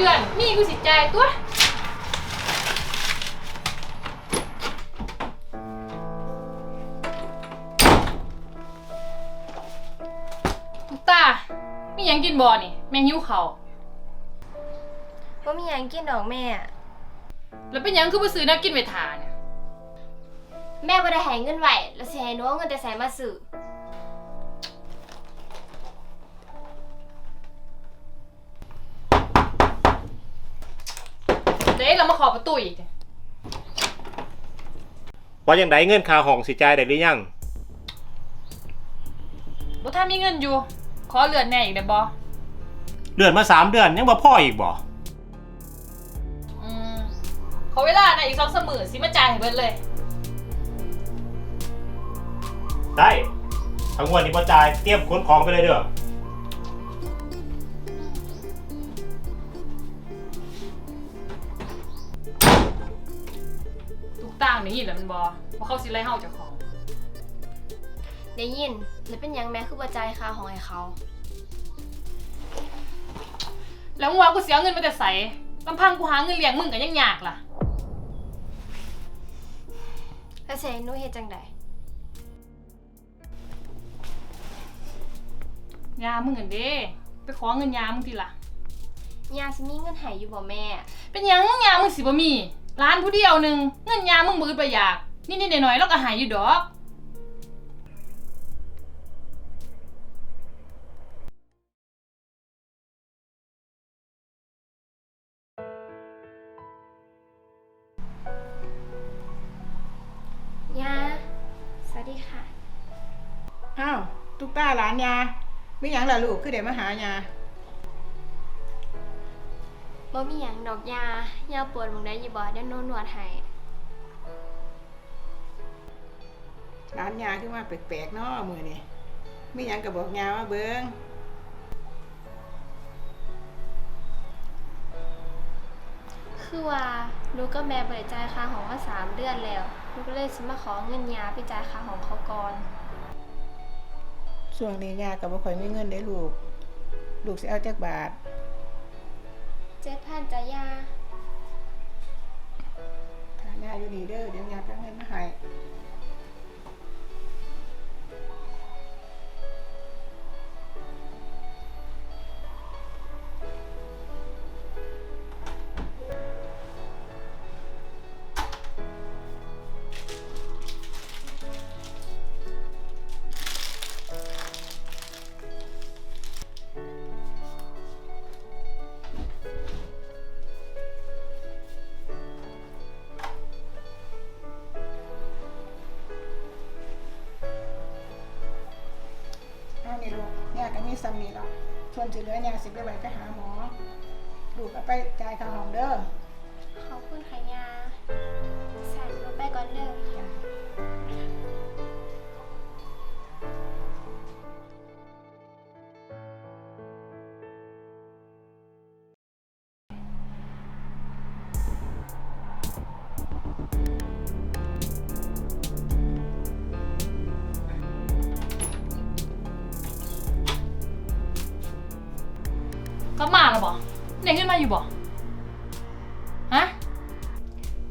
พ่วงอยู่ซื้อเดือนมีกูสิจ่ายตัว ตุ๊กตามีหยังกินบ่นี่ แม่งหิวเขาวว่ามีหยังกินดอกแม่ แล้วเป็นหยังคือบ่ซื้อแน้กินไว้ทาเนี่ย แม่บ่ได้ให้เงินไหวแล้วสิให้หนูเอาเงินแต่ใส่มาซื้อ เด้เรามาขอประตูอีกเนี่ยว่าอย่างไดเงินค่าห้องสิจ่ายได้หรือยัง บ่ถ้ามีเงินอยู่ ขอเลือนแหน่อีกได้บ่เดือนมาสามเดือนยังบ่พ่ออีกบ่อืมขอเวลานะอีกสองสามมื้อสิมาจ่ายให้เบิดเลย ได้ทั้งวันนี้บ่จ่ายเตรียมขนของไปเลยเด้อ ต่างนี่แหละมันบ่ว่าเขาสิไล่เฮาเจากของ ได้ยินแล้วเป็นหยังแม่คือบ่จ่ายค่าห้องให้เขา แล้วมึงว่ากูเสียเงินมาแต่ใสลำพังกูหาเงินเลี้ยงมึงก็ยังยากล่ะ แล้วสิให้หนูเฮ็ดจังไดยามึงกันเด้ไปขอเงินยามึงทีละย่าสิมีเงินให้อยู่บ่แม่ เป็นหยังยามึงสิบ่มี ร้านผู้เดียวหนึงเงินยามึงมือประหยากนิดๆหน่อยๆแล้วก็หายอยู่ดอกย่าสวัสดีค่ะ อ้าว ตุ๊กตาหลานยาไม่หยังล่ะลูกคือเดี๋ยวมาหายา บ่มีหยังดอกยาย่าปวดหมองได้อยู่บ่เดี๋ยวหนูนวดให้หลานยาคือมาแปลกๆเนาะมือนี่ไม่หยังก็บอกยาว่าเบิงคือว่าหนูก็แม่บ่ได้จ่ายค่าห้องมาสามเดือนแล้วหนูก็เลยสิมาขอเงินยาไปจ่ายค่าห้องเขาก่อน ช่วงนี้ยาก็บ่ค่อยมีเงินได้ลูก ลูกสิเอาจักบาท จ๊ดพันจ้ะยาทางยาอยู่นี่เด้อเดี๋ยวยาแปเอาเงินมาให้ มีซ้ำนี่หรอกส่วนสิเหลือยาสิไปไว้ไปหาหมอดูกเอาไปจ่ายค่าห้องเด้อ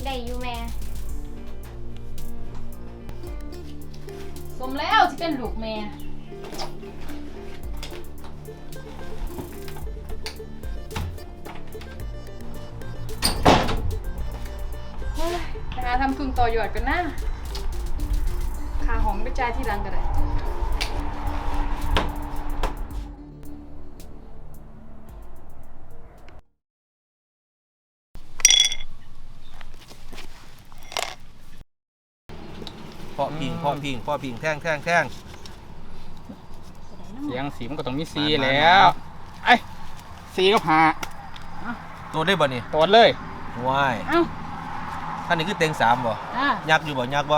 ได้อยู่แม่ สมแล้วที่เป็นลูกแม่เฮ้ยไปหาทำทุนต่อยอดกันนะค่าห้องไปจ่ายที่หลังก็ได้าะพิงเพาะพิงเพาะพิงแท่งแท่งแท่งเสียงสีมันก็ต้องมีสีมามาแล้วไอ้สีก็หาตัวได้บ่นี่ตรวจเลยว้ายเอ้าท่านนี้คือเต็งสามบ่อะยักษ์อยู่บ่ยักษ์บ่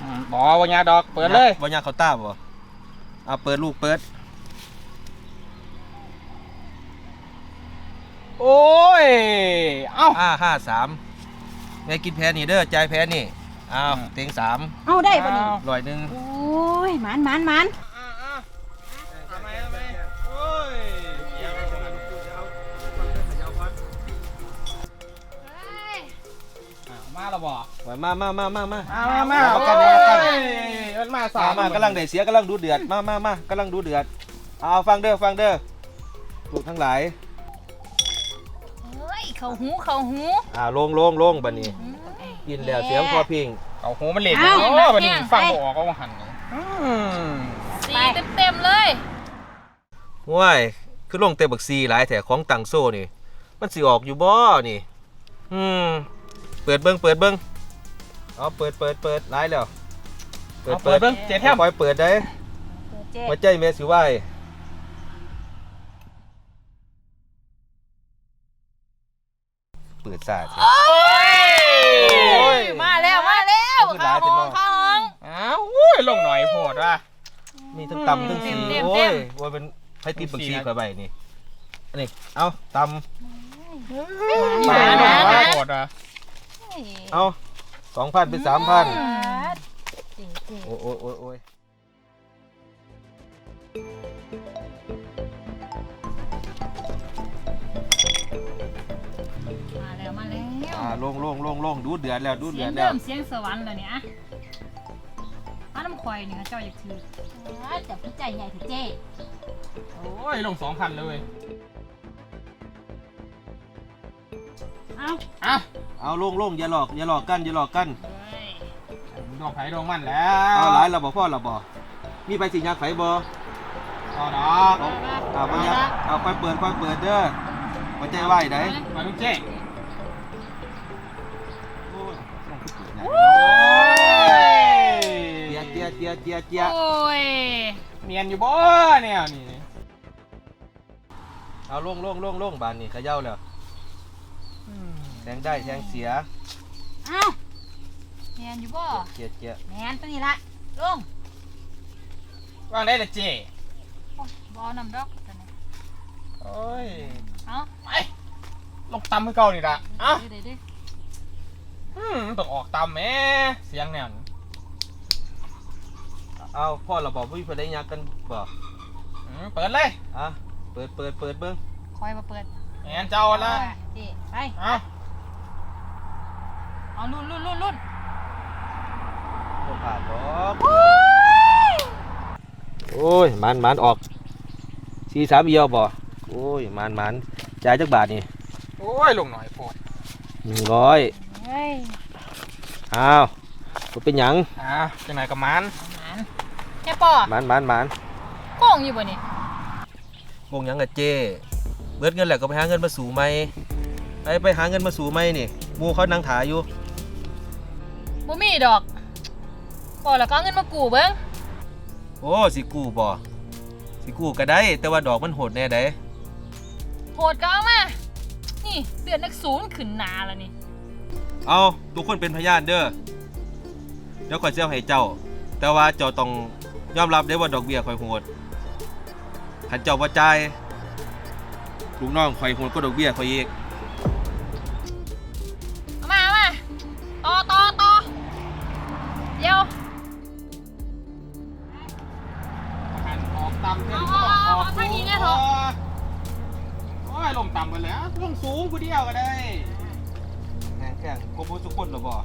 อืมบอกว่าญาดอกเปิดเลยบ่ยักษ์เขาต้าบ่เอาเปิดลูกเปิด โอ้ย เอ้าอ้าห้าสามแม่กินแพ้นี่เด้อจ่ายแพ้นี่ อ้าวเตียงสามเอาได้ปะนี่ลอยหนึ่งโอ้ยมันมันมันทำไมทำไมโอ้ยมาแล้บ่ไมามามามามามามาประกันเลยประกันมันมาสามมากำลังเดืเสียกำลังดูเดือดมามามากำลังดูเดือดเอาฟังเด้อฟังเด้อถูกทั้งหลายเฮ้ยเขาหูเขาหูอ่าลงลงลงบัดนี้ กินแล้วเสียงพอพิงเอาหูมันเหล็กเอ้าโอ้วันนี้แห้งฟังไปบ่ออกก็ว่าหันนี่อืมสีเต็มๆเลยว้ายคือลงเตะบักซีหลายแถของตังโซ่นี่ มันสิออกอยู่บ่นี่ อืมเปิดเบิ่งเปิดเบิ่งเอาเปิดเปิดเปิดหลายแล้วเอาเปิดเบิ่งเจ๊แทมปล่อยเปิดได้เจ๊หัวใจแม่สิไหวเปิดซาดโอ้ย มาแล้วมาแล้วเอาขึ้นหลายเป็นน้องข้าวห้องอ้าวโอ้ยลงหน่อยโพดว่ะ มีทั้งตำทั้งสีเต็มๆ โอ้เต็ยมว่าเป็นไผติดบักซีบักซีข่อยใบนี่อันนี้เอาตมามาหน่มาอยโพดว่ะำเอาสองพันเป็นสามพันเจ๊เจ๊โอ้ยโอ้ยโอ้ย ล้วอ่าลงลงลงลงดูเดือดแล้วดูเสีเดืยองดแล้เริ่วมเสียงสวรรค์แล้วเนี่ยอะอันน้ำควายเนี่ยเจ้าอยากถือจับผู้ใจใหญ่ถึงเจ๊โอ้ยลงสองพันเลยเอ้าอะเอาลงลงอย่าหลอกอย่าหลอกกันอย่าหลอกกันเฮ้ยดอกไผ่ดอกมันแล้วเอาหลายเราบ่พ่อเราบ่มีไปสิยักไฟบ่เอาดอกเอาไปยักเอาค่อยเปิดค่อยเปิดเด้อหัวใจไหวได้มาลุงเจ๊ เจียเจียเจียเจียเจียโอ้ยเนียนอยู่บ่เนี่ยนี่เอาลงลงลงลงบานนี่เขย่าแล้วแทงได้แทงเสียเอ้าแมนอยู่บ่เจียเจียแมนตัวนี้ละลงว่างได้ละเจ๊โอ้ยบ่นำดอกตัวนี้โอ้ยเอ้าไปลงตำให้เก่านี่ละเอ้าเดี๋ยวเดี๋ยวอืมต้องออกตำแหม่เสียงแนวนี้ เอาพ่อเราบอกวิพได้ยักกันบ่อืมเปิดเลยอะเปิดเปิดเปิดเบิ้งคอยมาเปิดแอนเจ้าละเจ๊ไป เอ้าเอาลุ่นลุ่นลุ่นลุ่นบ่ผ่านดอกโอ้ยมันมันออกสี่สามเอียวบ่โอ้ยมันมันจ่ายจักบาทนี่โอ้ยลงหน่อยโพดหนึ่งร้อยเฮ้ยอ้าวบ่เป็นหยังอ่าจังไหนกับมันหมาน แค่ปอมันมันมันโกงอยู่บ่นี่วงหยังกับเจ้เบิดเงินแล้วก็ไปหาเงินมาสู่ใหม่ไปไปหาเงินมาสู่ใหม่นี่หมู่เขานั่งถาอยู่บ่มีดอกปอแล้วก็เอาเงินมากู้เบิ่งโอ้สิกู้บ่สิกู้ก็ได้ แต่ว่าดอกมันโหดแน่ได้โหดก็เอามา นี่เดือนนักศูนย์ขึ้นหนาแล้วนี่เอาทุกคนเป็นพยานเด้อเดี๋ยวข่อยสิเอาให้เจ้า แต่ว่าเจ้าต้อง ยอมรับได้ว่าดอกเบี้ยข่อยโหดคันเจ้าบ่จ่ายลูกน้องข่อยโหดก็ดอกเบี้ยข่อยอีกเอามาเอามาต่อต่อต่อเดี๋ยวหันออกตำเพื่อนอออกเอาทางนี้เนี่ยเถอะโอ้ยลงต่ำไปแล้วลงสูงผู้เดียวก็ได้แข่งแข่งครบทุกคนแล้วบ่อะ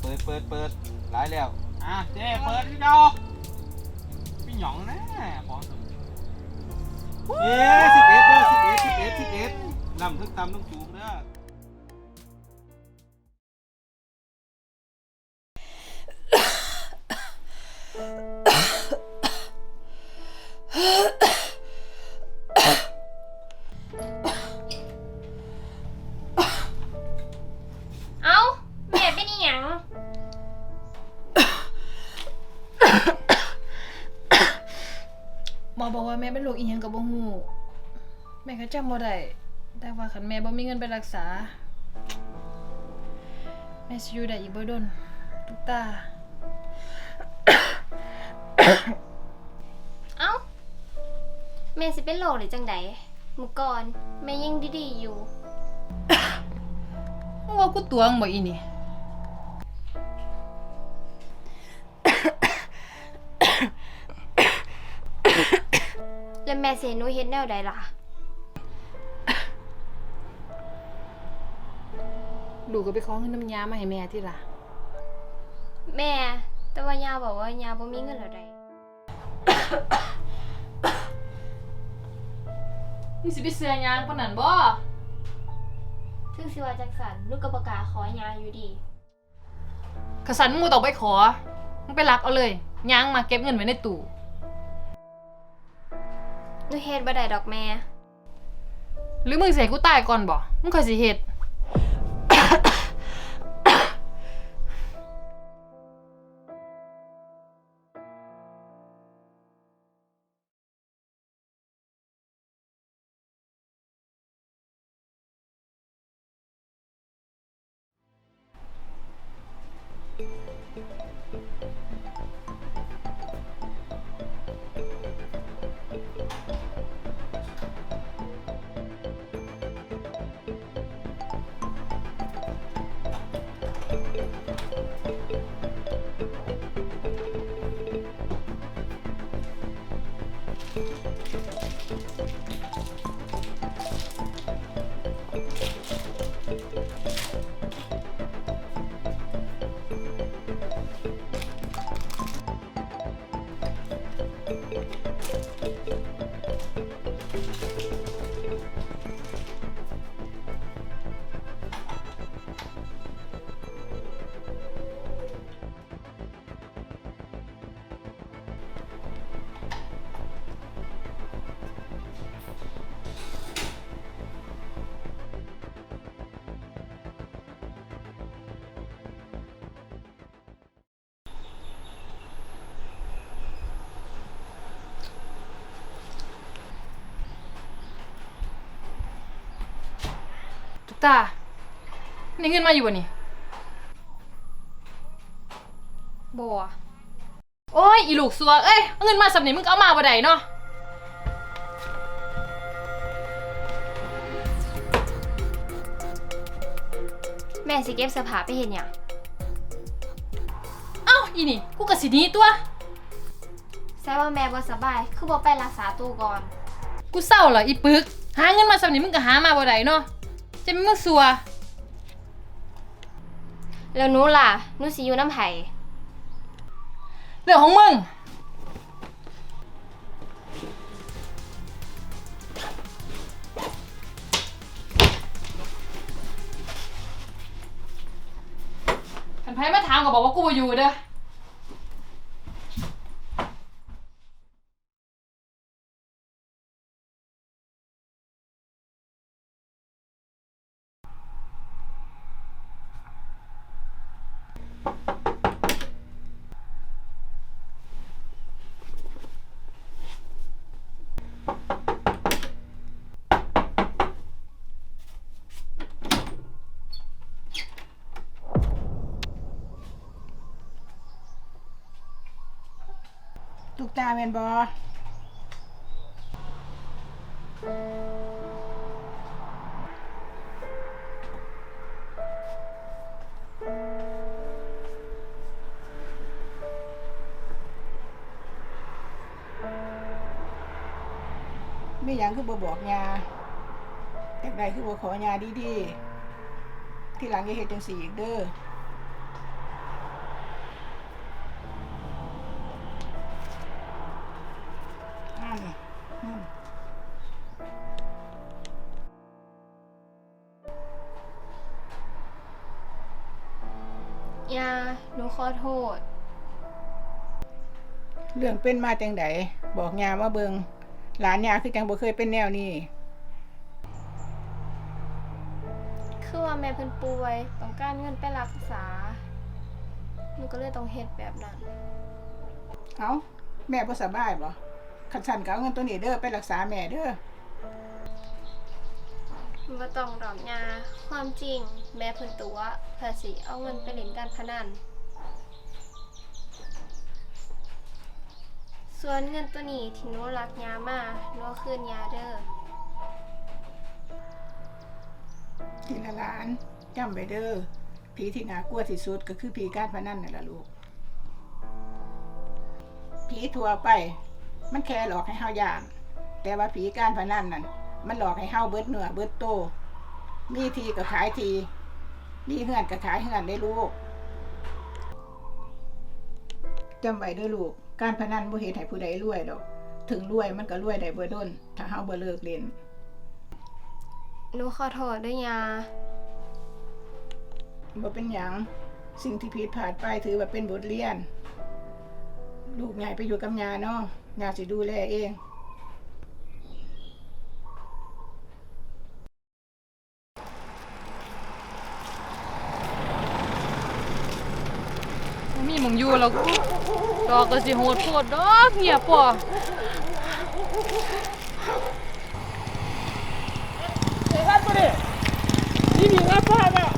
เปิดเปิดเปิดหลายแล้ว อะเจ๊เปิดพี่เดาพี่หยองนะขอสมเอ๊ะสิบเอ็ดเด้อสิบเอ็ดสิบเอ็ดสิบเอ็ดนำทั้งตำทั้งสูงเด้อ กับบ่ฮู้แม่ก็จำบ่ได้แต่ว่าคันแม่บ่มีเงินไปรักษา แม่สิอยู่ได้อีกบ่ดนทุกตา เอ้า แม่สิเป็นโรคหรือจังใดเมื่อก่อน แม่ยังดีๆอยู่ มึงว่ากูตวงบ่อีนี่ แล้วแม่เสียหนูเฮ็ดแนวใดล่ะลูกก็ไปขอเงินน้ำยามาให้แม่ที่ล่ะ แม่ แต่ว่ายาบอกว่ายาบ่มีเงินแล้วใดมึงสิไปเสือยางปานนั้นบ่ถึงสิว่าจังสันลูกก็ประกล้าศขอยาอยู่ดีกสันมึงบ่ต้องไปขอ มึงไปรักเอาเลยยางมาเก็บเงินไว้ในตู้ หนูเฮ็ดบ่ได้ดอกแม่ หรือมึงสิให้กูตายก่อนบ่มึงค่อยสิเฮ็ด ทุกตานี่เงินมาอยู่บ่นี่บ่โอ้ย อีลูกซัว เอ้ยเอาเงินมาสำนี้มึงก็เอามาบ่ได้เนาะ แม่สิเก็บเสื้อผ้าไปเฮ็ดหยังเอ้า อีนี่กูก็สิหนี้ตัว แซ่ว่าแม่บ่สบาย คือบ่ไปรักษาตัวก่อน กูเศร้าเหรออีปึก หาเงินมาสำนี้มึงก็หามาบ่ได้เนาะ จะไม่มึงซัว แล้วหนูล่ะหนูสิอยู่น้ำไผเรื่องของมึงคันไพ่มาถามก็บอกว่ากูบ่อยู่เด้อ ลูกตาแม่นบ่มีหยังคือบ่บอกยาจากใดคือบ่ขอยาดีๆ ที่หลังอย่าเฮ็ดจังซี่อีกเด้อ ยาหนูขอโทษ เรื่องเป็นมาจังไดบอกยามาเบิงหลานยาคือจังบ่เคยเป็นแนวนี้คือว่าแม่เพิ่นป่วย ต้องการเงินไปรักษาหนูก็เลยต้องเฮ็ดแบบนั้น เอ้าแม่บ่สบายบ่คันสั่นก็เอาเงินตัวนี้เด้อไปรักษาแม่เด้อมัน บ่ต้องดอกยาความจริง แม่เพิ่นตัวเพื่อสิเอาเงินไปเล่นการพนันส่วนเงินตัวนี้ที่หนูรักยามาหนูคืนยาเด้อทีละหลานจำไว้เด้อผีที่น่ากลัวที่สุดก็คือผีการพนันนั่นล่ะลูกผีทั่วไป มันแค่หลอกให้เฮาย่างแต่ว่าผีการพนันนั่น มันหลอกให้เฮาเบิดเนื้อเบิดโต มีทีก็ขายที มีเฮือนก็ขายเฮือนได้ลูกจำไว้เด้อลูก การพนันบ่เฮ็ดให้ผู้ใดรวยดอก ถึงรวยมันก็รวยได้บ่ดนถ้าเฮาบ่เลิกเล่นหนูขอโทษด้วยยาบ่เป็นหยังสิ่งที่ผิดพลาดไปถือว่าเป็นบทเรียน ลูกใหญ่ไปอยู่กับยาเนาะยาสิดูแลเอง บ่มีหม อกดอกก็สิโหดโพดดอกเงียบป่อนี่มีรับผ้าป่